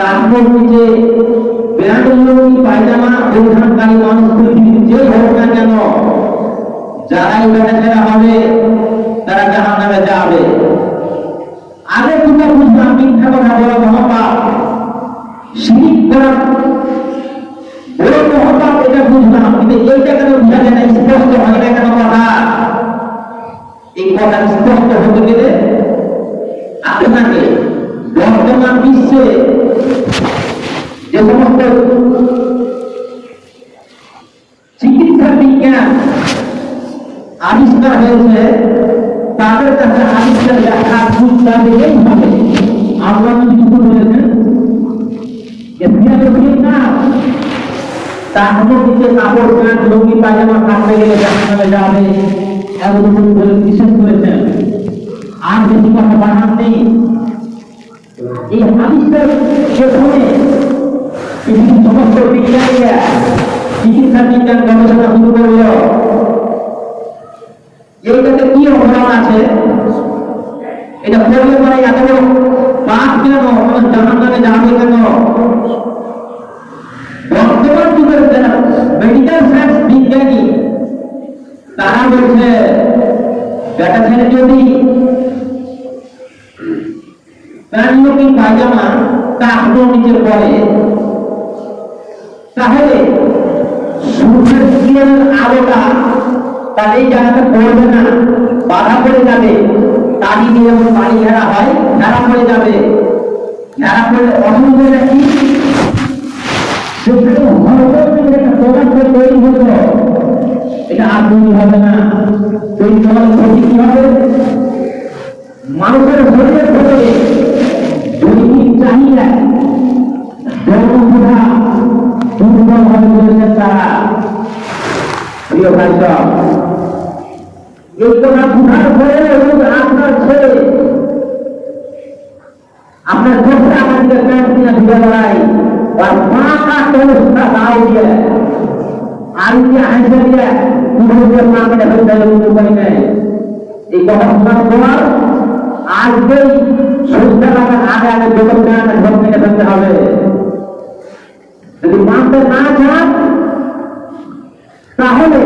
তারপর নিচে প্যান্ট লুঙ্গি পায়জামা পরিধানকারী মানুষ পৃথিবীর যে হোক না কেন, যারাই বেটাছেরা হবে তারা জাহান নামে যাবে। আগে তুমি বুঝলাম, মিথ্যা কথা এটা বুঝলাম, কিন্তু এইটা কেন বুঝা কেন এই কথা স্পষ্ট হতে গেলে আপনাকে বর্তমান বিশ্বে যে সমস্ত চিকিৎসা বিজ্ঞান আবিষ্কার হয়েছে, তাদের কাছে আবিষ্কার দেখা বুঝতে দিলেই হবে। আমরা কিছু বলেছেন না। তাহলে নিচে কাপড় আর বেশি কথা বাড়ান নেই। এই হাদিসের প্রথমে পৃথিবীর সমস্ত বিজ্ঞানীরা চিকিৎসা বিজ্ঞান গবেষণা শুরু করল। এইটাতে কি অবদান আছে? এটা করলে পরে এত পাপ কেন? মানুষ জানার নামে যাবে কেন? বর্তমান যুগের যারা মেডিকেল সায়েন্স বিজ্ঞানী, তারা বলছে, বেটা ছেলে যদি প্যান্টলুকি পায়জামা কাপড় নিচে পরে তাহলে সূর্যের কিরণের আলোটা তার এই জায়গাতে পড়বে না। বাধা পড়ে যাবে তারি দিয়ে যেমন বাড়ি ঘেরা হয়, ঘেরা পড়ে যাবে। ঘেরা পড়লে অসুবিধাটা কি? এটা আর তৈরি ক্ষতি মানুষের শরীরের ভেতরে প্রিয় ভাই সব এই কথা বুঝার পরে আপনার ছেলে আপনার চোখে আমাদের প্যান্ট দিয়ে ঘুরে বেড়াই আর মাথা কলসটা দাও দিয়ে আর আগে আগে হবে যদি না চান তাহলে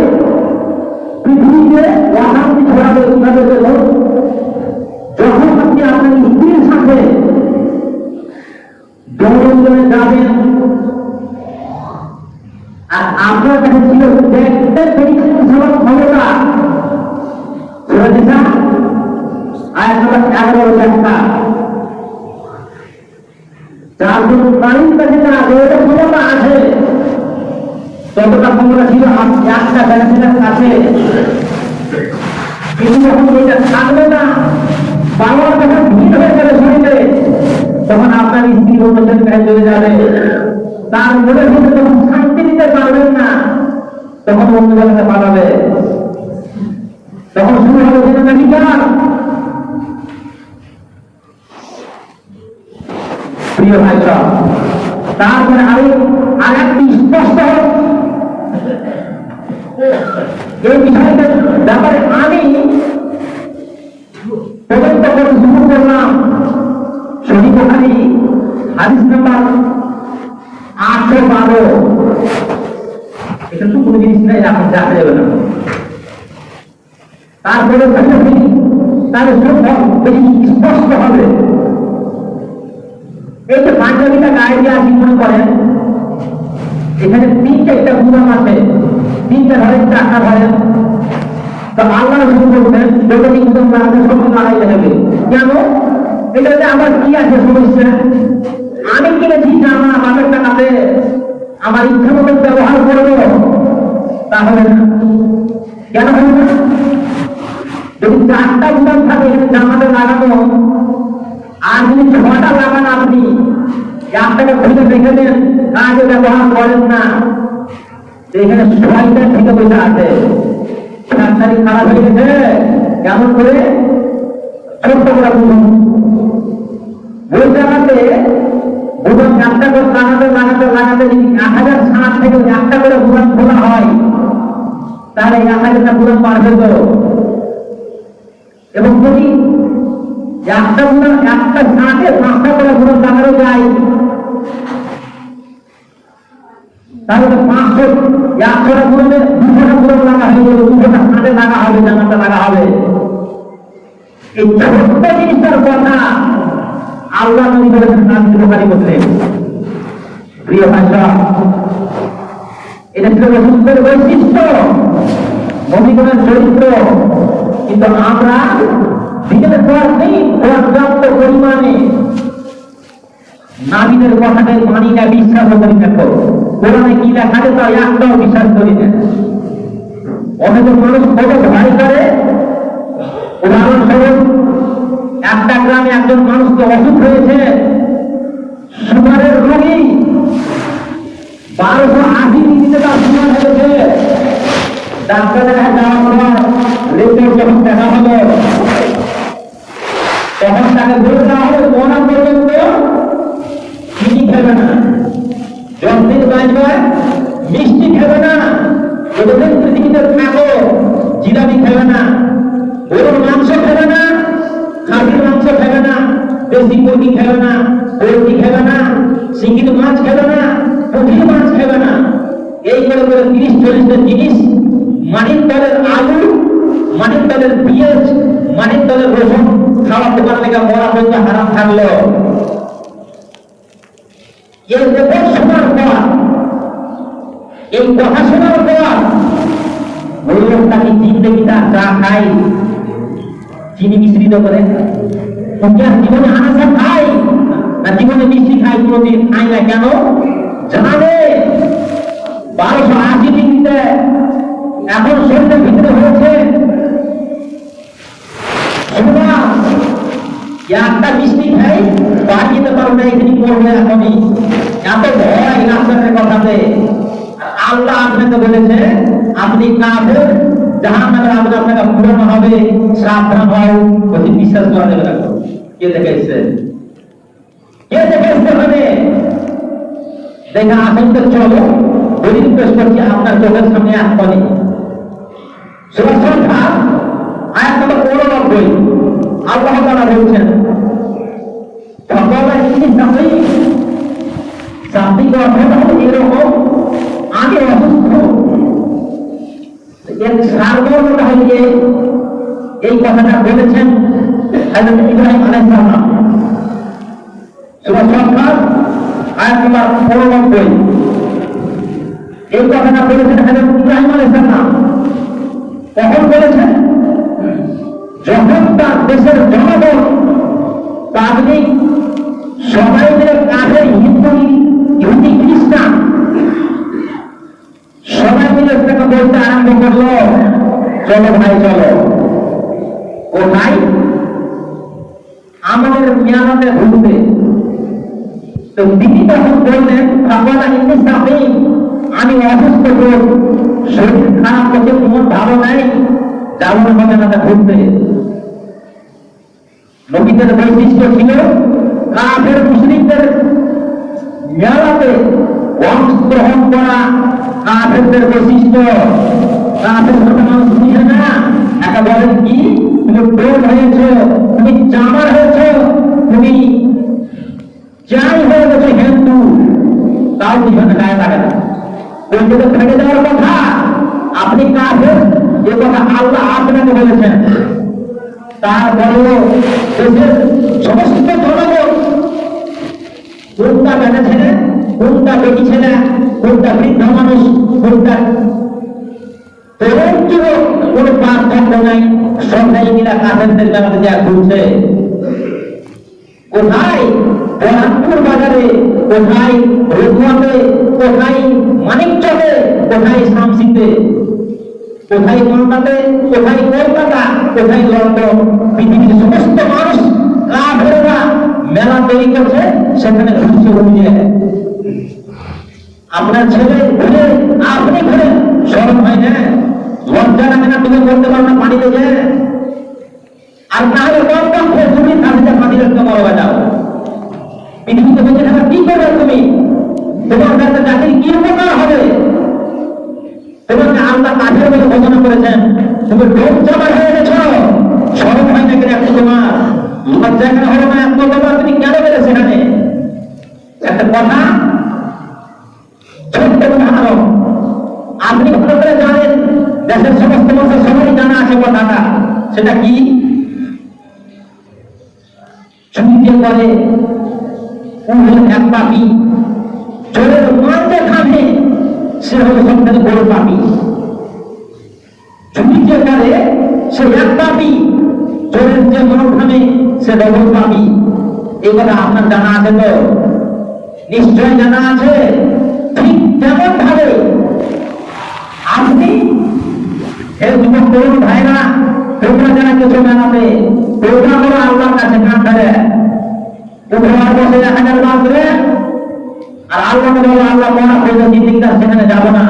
পৃথিবীতে অশান্তি ছড়াবে কীভাবে দেব যখন আপনি আপনার স্ত্রীর সাথে জঙ্গলে যাবেন, আর আপনার কাছে ছিল দেখতে পেয়েছেন সবার ক্ষমতা আছে। ততটা ক্ষমতা ছিল একটা ব্যালেন্সের কাছে। কিন্তু যখন এটা থাকবে না বাবার যখন ভিড় হবে তারপরে আরও আর স্পষ্ট হল ব্যাপারে আমি তদন্ত করতে শুরু করলাম শহীদ বুখারি হাদিস নাম্বার আটশো বারো। এটা তো কোনো জিনিস নাই এখন দেখা যাবে না। তারপরে তাহলে স্পষ্ট হবে। এই যে পাঞ্জাবিটা এখানে তিনটা একটা গুদাম আছে। তিনটা ধরেন চারটা ধরেন তো আল্লাহ শুরু করছেন যতটি গুদাম লাগবে সব লাগাইতে হবে। কেন? এটাতে আমার কি আছে সমস্যা? আমি কিনেছি আমার বাপের টাকাতে আমার ইচ্ছা মতো ব্যবহার করব। তাহলে কেন হবে না? যদি চারটা গুদাম থাকে জামাতে লাগানো, আর যদি ছটা লাগান আপনি একটাকে খুঁজে রেখে দেন, কাজে ব্যবহার করেন না। এখানে ছয়টা থেকে বসে আছে। চার তারিখ খারাপ হয়ে গেছে। কেমন করে? ছোট্ট করে বুঝুন। ওই জায়গাতে বুধন একটা করে লাগাতে লাগাতে লাগাতে যদি এক হাজার ষাট থেকে একটা করে বুধন খোলা হয়, তাহলে এক হাজারটা বুধন পারবে তো? এবং যদি একটা গুণা একটা ষাটে পাঁচটা করে গুণন লাগানো যায় তাহলে পাঁচশো একশোটা পুরোনে দুশোটা পুরো লাগা হয়ে যাবে দুশোটা হাতে লাগা হবে জামাটা লাগা হবে। এই ছোট্ট জিনিসটার কথা আল্লাহ নবী বলেছেন নাজিল বুখারী বললেন প্রিয় ভাষা এটা ছিল রসুলের বৈশিষ্ট্য নবীগণের চরিত্র। কিন্তু আমরা দিনের পর দিন পর্যাপ্ত পরিমাণে নাবিদের কথাটাই মানি না বিশ্বাস করি। দেখো কোরআনে কি লেখা আছে তা একটাও বিশ্বাস করি না। অনেক মানুষ কত ভয় করে? উদাহরণস্বরূপ, একটা গ্রামে একজন মানুষকে অসুখ হয়েছে, সুগারের রোগী, বারোশো আশি ডিগ্রিতে তার সুগার হয়েছে। ডাক্তারের কাছে যাওয়ার পর রিপোর্ট যখন দেখা হলো, তখন তাকে বলে দেওয়া হলো মরা পর্যন্ত খাবে না যতদিন বাঁচবে, মিষ্টি খাবে না জিলাপি খাবে না, গরুর মাংস খাবে না, খাসির মাংস খাবে না, দেশি মুরগি খাবে না, পোলট্রি খাবে না সিঙ্গির মাছ খাবে না পুঁটির মাছ খাবে না। এই করে করে তিরিশ চল্লিশটা জিনিস মাটির তলের আলু মাটির তলের পেঁয়াজ মাটির তলের রসুন দোকান থেকে মরা পর্যন্ত হারাম থাকল। এই রেকর্ড শোনার পর এই কথা শোনার পর ওই লোকটাকে জিন্দগিটা চা খাই। চিনি মিশ্রিত করে জীবনে আনাসা খাই? না, জীবনে মিষ্টি খাই কোনোদিন? খাই না কেন? জানে? বারোশো আশি ডিগ্রিতে এখন শরীরের ভিতরে হয়েছে শোনা একটা মিষ্টি খাই বাড়ি যেতে পারব এখানে পড়বে এখনই এত ভয় রাস্তার কথাতে। আল্লাহ আপনাকে বলেছে, আপনি কাফের জাহান নামে আগুন আপনাকে পুরানো হবে সাবধান হয় বলছি বিশ্বাস করা যাবে না কে দেখেছে? কে দেখেছে হবে দেখা আসেন তো চলো দলিল পেশ করছি আপনার চোখের সামনে এখনই সুরা সংখ্যা আয়াত নম্বর আল্লাহ তাআলা বলছেন এরকম আমি অসুস্থ। এর সারমর্মটা হল এই কথাটা বলেছেন হযরত ইব্রাহিম আলাইহিস সালাম। সূরা সংখ্যা আয়াত কখন বলেছেন? যখন তার দেশের জনগণ পাবলিক সবাই মিলে কাঠের হিন্দু ইহুদি, খ্রিস্টান, সবাই মিলে তাকে বলতে আরম্ভ করল। চলো ভাই, চলো। কোথায়? আমাদের মিয়ানাতে ঘুরতে তো তিনি তখন বললেন ভগবান সামনে আমি অসুস্থ শরীর খারাপ করছে মন ভালো নাই। না মদিনাতে ঘুরতে। নবীদের বৈশিষ্ট্য ছিল? কাফের মুসলিমদের মেলাতে অংশগ্রহণ করা কাফেরদের বৈশিষ্ট্য। কাফের সাথে মানুষ না। একা বলেন কি? তুমি টোল হয়েছ, তুমি চামার হয়েছ, তুমি যাই হয়ে গেছে হিন্দু, তাও জীবনে গায়ে লাগে না। যদি ফেটে দেওয়ার কথা। আপনি কাফের, এ কথা আল্লাহ আপনাকে বলেছেন। তারপরেও দেশের সমস্ত জনগণ কোনটা বেটা ছেলে কোনটা বেটি ছেলে কোনটা বৃদ্ধ মানুষ, কোনটা তরুণ কোনো পার্থক্য নাই সবাই মিলা কাফেরদের বেড়াতে দেওয়া ঘুরছে। কোথায় বরানপুর বাজারে, কোথায় রঘুয়াতে, কোথায় মানিকচকে, কোথায় শামসিতে? কোথায় কলকাতাতে কোথায় কলকাতা, কোথায় লন্ডন? পৃথিবীর সমস্ত মানুষ কাফেররা মেলা তৈরি করছে, সেখানে ঘুরছে ঘুরিয়ে আপনার ছেলে ঘুরে, আপনি ঘুরে সরম হয় না? লজ্জা লাগে না তুমি করতে পারো না পানিতে যে আর না হলে কম কম করে তুমি কাছে পানি রাখতে পারো যাও। পৃথিবীতে বেঁচে থাকা কি করবে তুমি? তোমার কাছে জাতির কি উপকার হবে? সেজন্য আল্লাহ কাঠের বলে ঘোষণা করেছেন তুমি ডোব জমা হয়ে গেছ। সরব হয় নাকি একশো তোমার যেখানে হলো না একশো তোমার তুমি কেন গেলে সেখানে একটা কথা, ছোট্ট উদাহরণ আপনি ভালো করে জানেন, দেশের সমস্ত মানুষের সবাই জানা আছে কথাটা। সেটা কি? চুরিতে করে এক পাপি, চোরের মানতে খাবে। সে সব থেকে বড় পাপি। যে করে, সে এক পাপি। চোরের যে মন খাবে সে ডবল পাপি। এই কথা আপনার জানা আছে তো? নিশ্চয় জানা আছে? ঠিক তেমন ভাবে আপনি এই যুবক তরুণ ভাইরা, তোমরা যারা কিছু জানাবে, তোমরা করো আল্লাহর কাছে কান ধরে। বসে হাজার বাঁচবে আর আল্লাহকে বলো আল্লাহ মনে করবে তার সেখানে যাব না।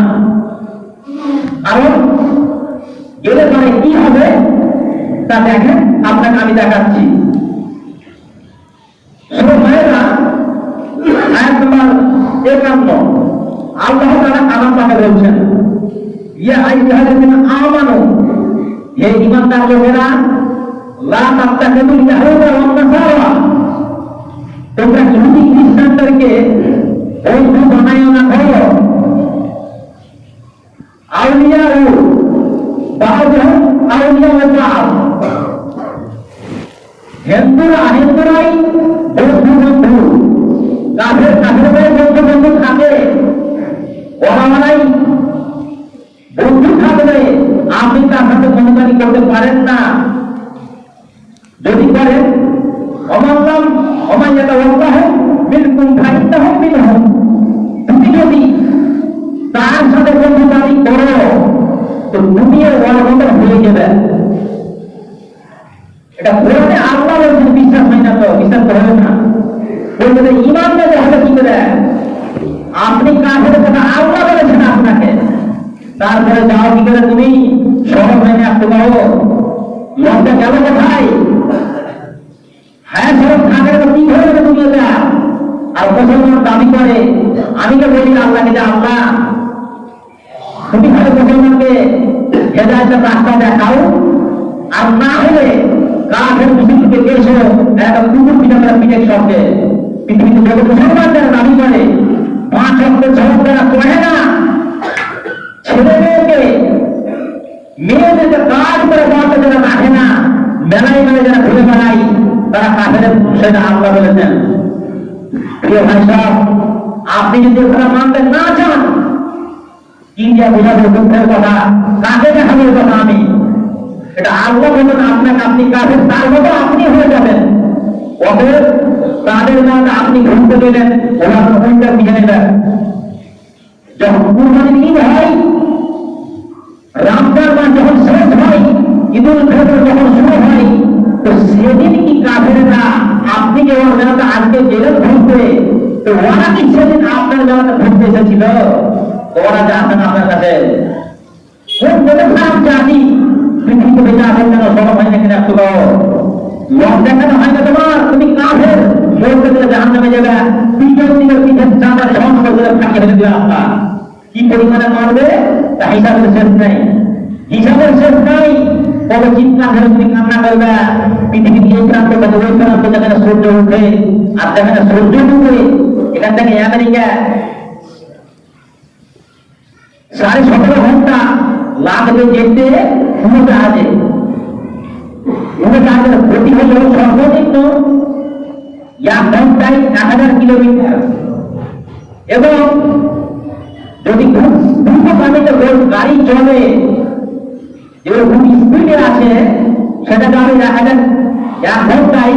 কারণ গেলে পরে কি হবে, তা দেখেন, আপনাকে আমি দেখাচ্ছি। একান্ন, আল্লাহ তারা কালাম পাকে বলছেন, ইয়া আইয়ুহাল্লাযীনা আমানু হে ঈমানদার লোকেরা, লা তাত্তাখিযুল ইয়াহুদা ওয়ান নাসারা তোমরা ইহুদি খ্রিস্টানদেরকে পারেন না। যদি করেন অমাল্লাম অমাইয়াটা অল্লাহ মিনকুম ফাইন্নাহু মিনহুম। তুমি যদি তার সাথে বন্ধুবানি করো, তো তুমিও ওর হয়ে যাবে। এটা আল্লাহ বলছেন, বিশ্বাস হয় না তো, বিশ্বাস না। ইমান হবে কি করে? আপনি কাফের কথা আল্লাহ বলেছেন আপনাকে। তারপরে যাও কি করে তুমি? সহজ হয়ে আসতে পারো লোকটা গেল কোথায় হ্যাঁ সব থাকে কি হয়ে তুমি এটা আর মুসলমান দাবি করে, আমি তো বলি আল্লাহকে যে আল্লাহ। তুমি খালি মুসলমানকে হেদায়তের রাস্তা দেখাও? আর না হলে কাঠের মুসলিমকে এসো একটা কুকুর পিঠা করে পিঠে সঙ্গে পৃথিবীতে যত মুসলমান যারা দাবি করে পাঁচ অঙ্কের ঝড় তারা পড়ে না। মেয়েদেরকে কাজ করে বাড়তে যারা রাখে না, মেলায় মেলায় যারা ঘুরে বেড়াই তারা কাঠের সেটা আল্লাহ বলেছেন। ভাই সাহেব, আপনি যদি ওখানে মানতে না চান, ইন্ডিয়া বোঝাবো দুঃখের কথা, কাকে দেখাবো কথা আমি? এটা আল্লাহ বলেন আপনাকে আপনি কাছে তার মতো আপনি হয়ে যাবেন। অতএব তাদের মধ্যে আপনি ঘুরতে গেলেন ওরা ওইটা নিয়ে যখন কুরবানির ঈদ হয় রামদার মাস যখন শেষ হয়, ঈদুল ফিতর যখন শুরু হয়, তো সেদিন কি কাফেররা আপনি যে ওর আজকে গেলেন ঘুরতে তো ওরা কি সেদিন আপনার জানাতে ঘুরতে এসেছিল? ওরা যে আসেন আপনার কাছে। কোন কোন খারাপ জাতি? পৃথিবীতে বেঁচে আছেন কেন? সব হয় না কিনা একটু লোক দেখানো হয় না তোমার, তুমি কাফের। মরতে গেলে জাহান নামে যাবে। পিছন দিকে পিঠের চাঁদা করে ফাঁকি ফেলে দিবে আপনার। কি পরিমাণে মারবে? তা হিসাবের শেষ নেই। হিসাবের শেষ নাই। কবে চিন্তা করে তুমি কান্না করবে। পৃথিবীর এই প্রান্ত থেকে ওই প্রান্ত যেখানে সূর্য উঠে। আর যেখানে সূর্য ডুবে। এখান থেকে আমেরিকা সাড়ে সতেরো ঘণ্টা লাগবে যেতে উড়োজাহাজে উড়োজাহাজের গতি হল সর্বনিম্ন এক ঘন্টায় এক হাজার কিলোমিটার। এবং যদি দ্রুত গাড়ি চলে খুব স্পিডে আছে সেটা যাবে এক হাজার এক ঘন্টায়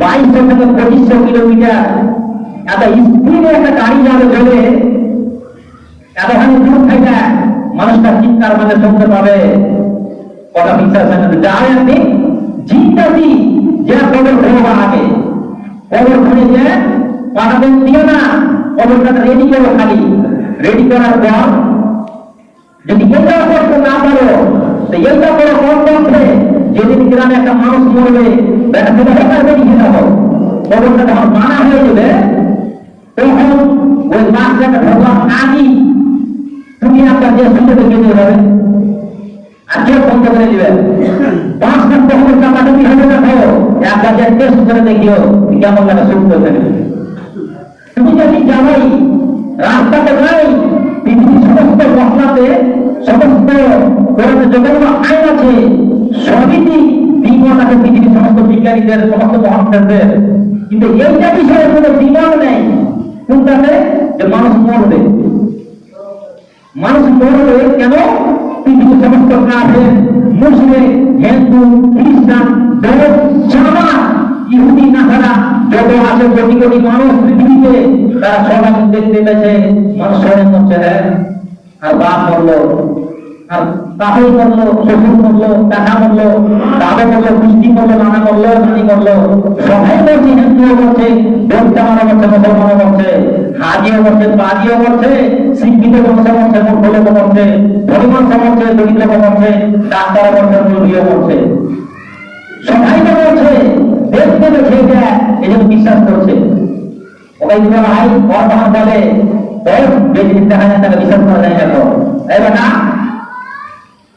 বাইশশো থেকে পঁচিশশো কিলোমিটার। এত স্পিডে একটা গাড়ি যাবে চলে, এতখানি দূর থেকে মানুষটা চিৎকার মানে শুনতে পাবে। কথা বিশ্বাস যাই আপনি জিজ্ঞাসি, যে কবর খুঁড়বা আগে? কবর যে পাঠাবেন, দিও না। কবরটা রেডি করো খালি। রেডি করার পর যদি এটা করতে না পারো তো এটা করো কম পক্ষে যেদিন গ্রামে একটা মানুষ মরবে বেটা সেটা হেকার বেরিয়ে খেতে হবে কবরটা যখন মানা হয়ে যাবে তখন ওই মাছটাকে ভগবান আগে তুমি আপনার যে সুন্দর কেটে আর চোখ বন্ধ করে দিবে পাঁচ লাখ তখন টাকা তুমি হবে না খাও করে দেখিও কেমন তুমি রাস্তাতে নাই। পৃথিবীর সমস্ত মশলাতে, সমস্ত কোরআনে যতগুলো আইন আছে। সবই দ্বিমত আছে, পৃথিবীর সমস্ত বিজ্ঞানীদের, সমস্ত মহাত্মাদের কিন্তু এইটা বিষয়ে কোনো দ্বিমত নেই। কোনটাতে? যে মানুষ মরবে। মানুষ মরবে কেন? পৃথিবীর সমস্ত কাফের, মুসলিম, হিন্দু, খ্রিস্টান ইহুদি, নাসারা যত আছে কোটি কোটি মানুষ পৃথিবীতে তারা সবাই দেখতে পেয়েছে, মানুষ সবাই মরছে হ্যাঁ? আর বাপ মরলো আর তাহলে মরলো শ্বশুর মরলো টাকা মরলো দাদা মরলো কুস্তি মরলো নানা তো মরছে দেখতে দেখে এটা এই জন্য বিশ্বাস করছে। ওই দিন ভাই ওর তখন বলে বেশি দিন দেখা যায় তাকে বিশ্বাস করা যায় না তো। এই বেটা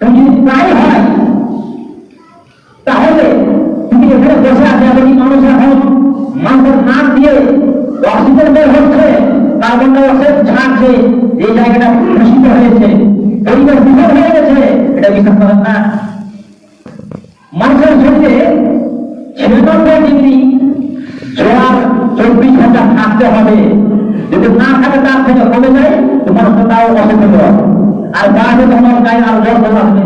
তুমি যদি তাই হয়, তাহলে তুমি মানুষের না। ছিয়ানব্বই ডিগ্রি জোয়ার চব্বিশ ঘণ্টা থাকতে হবে। যদি না থাকে তার থেকে কমে যায়, তোমার তাও অসুস্থ হবে আর বাড়বে তোমার গায়ে আর জ্বর চলে আসবে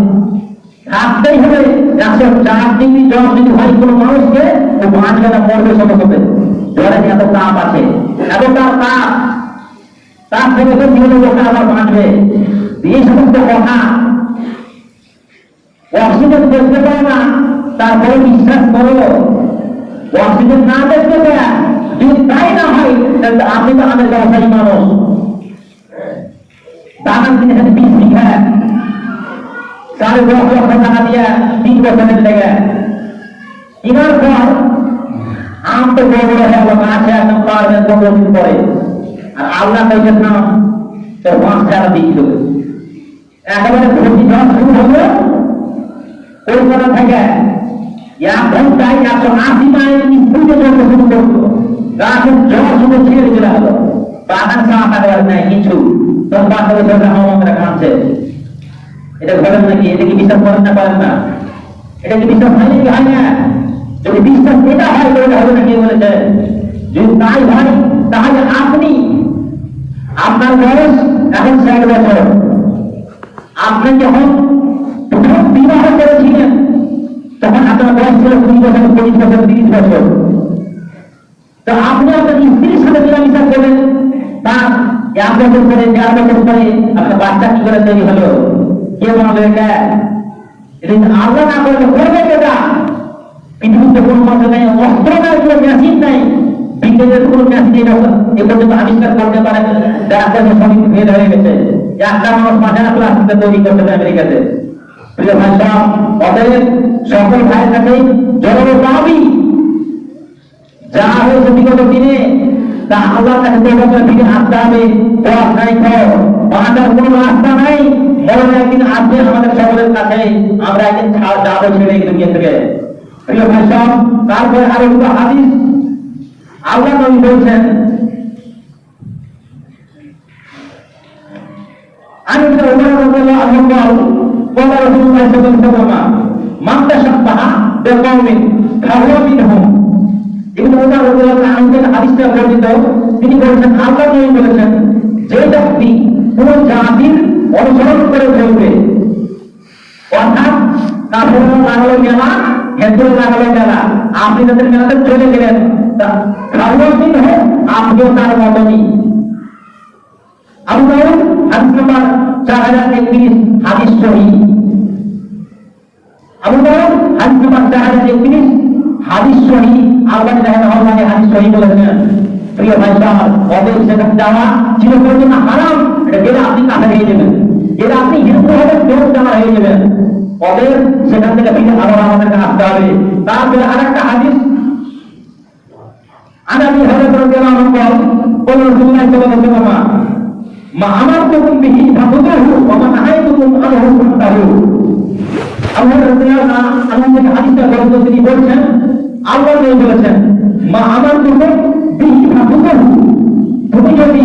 থাকতেই হবে। একশো চার ডিগ্রি জ্বর যদি হয় কোনো মানুষকে, ও বাঁচবে না মরবে সঙ্গে সঙ্গে জ্বরে এত তাপ আছে। এত তাপ তাপ। তার থেকে বেশি হলে? লোকটা আবার বাঁচবে। এই সমস্ত কথা। অক্সিজেন দেখতে পায় না। তারপরে বিশ্বাস করো অক্সিজেন না দেখতে পায় যদি তাই না হয়, তাহলে আপনি তো আমাদের ব্যবসায়ী মানুষ। দানা কিনে সাথে বিশ বিঘা। সাড়ে দশ লক্ষ টাকা দিয়ে তিন বছরের লেগে এবার পর আম তো বড় বড় হয়ে গেল একদম পনেরো দিন পরে। আর আল্লাহ কইছে না, তোর পাঁচ টাকা দিয়েছিল একেবারে ভর্তি জ্বর শুরু হলো থেকে এক ঘন্টায় একশো আশি মাইল স্পিডে চলতে শুরু করতো গাছের জ্বর শুধু ছেড়ে চলে হলো বাগান সাহা থাকবার নাই কিছু তোর পাশে বসে আমাদের কাঁদছে এটা ঘটেন নাকি এটা কি বিশ্বাস করেন না করেন না এটা কি বিশ্বাস হয় নাকি হয় না যদি বিশ্বাস এটা হয় তাহলে হবে না কে বলেছে যদি তাই হয় তাহলে আপনি আপনার বয়স এখন ষাট বছর আপনি যখন প্রথম বিবাহ আপনার বয়স ছিল কুড়ি বছর পঁচিশ বছর, তিরিশ বছর। তো আপনি আপনার স্ত্রীর সাথে মিলামিশা করলেন তার এক বছর পরে, দেড় বছর পরে আপনার বাচ্চা কি করে তৈরি হলো? কে বানাবে এটা? আল্লাহ না করলে করবে কেটা পৃথিবীতে কোনো মন্ত্র নেই, অস্ত্র নাই, কোনো মেশিন নাই। বিজ্ঞানের কোনো মেশিন এটা পর্যন্ত আবিষ্কার করতে পারে ডাক্তার সবই ফেল হয়ে গেছে। একটা মানুষ পাঁচটা প্লাস্টিকে তৈরি করতে হবে আমেরিকাতে। প্রিয় ভাই অতএব সকল ভাই থাকে জনগণ দাবি যা হয়েছে বিগত দিনে, তা আল্লাহ তাকে দেবতার দিকে আসতে হবে পথ নাই বাঁচার কোনো রাস্তা নাই। এমন একদিন আসবে আমাদের সকলের কাছে, আমরা একদিন যাব ছেড়ে দুনিয়া থেকে। প্রিয় ভাই সব, তারপরে আরও দুটো হাদিস। আল্লাহ নবী বলছেন আমি তো ওমর রাদিয়াল্লাহু আনহু বলা রাসূলুল্লাহ সাল্লাল্লাহু আলাইহি মানতে সপ্তাহ বেকমিন খাওয়ামিন হোম। ইবনে উমর রাদিয়াল্লাহু আনহু হাদিসে বর্ণিত। তিনি বলেছেন, আল্লাহ নবী বলেছেন, যে ব্যক্তি কোন জাতির অনুসরণ করে চলবে অর্থাৎ কাফের লাগল মেলা হেন্দুর লাগল মেলা, আপনি তাদের মেলাতে চলে গেলেন খাওয়ামিন হোম আপনিও তার মতনই। আবু দাউদ হাদিস নাম্বার চার হাজার একত্রিশ, হাদিস সহি আবু দাউদ হাদিস নাম্বার 4031 হাদিস সহি আল্লাহ রাহিমাহুল্লাহ হাদিস সহি বলেছেন প্রিয় ভাই সাহেব অতএব সেখানে যাওয়া চিরকালের জন্য হারাম। এটা গেলে আপনি কাফের হয়ে যাবেন। গেলে আপনি হিন্দু হবেন বেরোজগার হয়ে যাবেন। অতএব সেখান থেকে ফিরে আবার আমাদেরকে আসতে হবে। তারপরে আর একটা হাদিস। আনা আমি হলে করে দিলাম আমার কোন তো আবু রাদিয়াল্লাহু আনহু হাদিসটা বলতে তিনি বলছেন আল্লাহ নবী বলেছেন, মা আমার তুমি বিহি ভাবুকুম তুমি যদি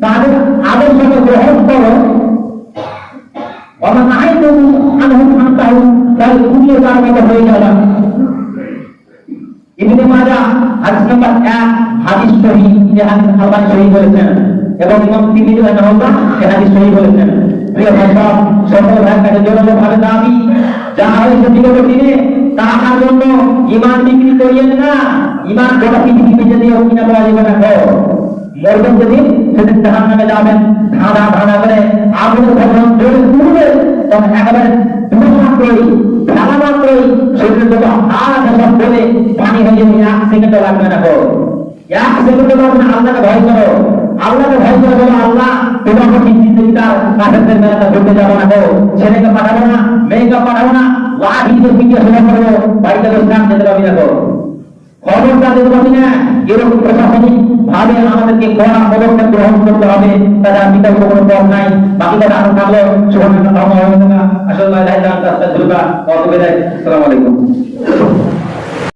তাদের আদর্শকে গ্রহণ করো অমা নাই তুমি এবং প্রিয় সব সকল কাছে জোরালো ভাবে দাবি। যা হয়েছে বিগত দিনে তাহার জন্য ইমান বিক্রি করিয়েন না। ইমান গোটা পৃথিবী বেঁচে দিয়েও কিনা পাওয়া যাবে না গো মরবেন যেদিন, সেদিন জাহান নামে যাবেন। ধাঁধা ধাঁধা ভয় করো। আল্লাহকে ভয় করে বলো, আল্লাহ, তোমাকে কি জিন্দগিটার কাফেরদের মেলাটা ঘুরতে যাব না গো। ছেলেকে পাঠাবো না, মেয়েকে পাঠাবো না লাঠি দিয়ে পিটিয়ে সেবা করব বাড়িতে থাক যেতে পারবি না গো। খবরটা দিতে পারবি না। এরকম প্রশাসনিক ভাবে আমাদেরকে কড়া পদক্ষেপ গ্রহণ করতে হবে। তারা বিকল্প কোনো পথ নাই। বাকি কথা আরও থাকল। সুবহানাল্লাহ আসলে আসসালামু আলাইকুম।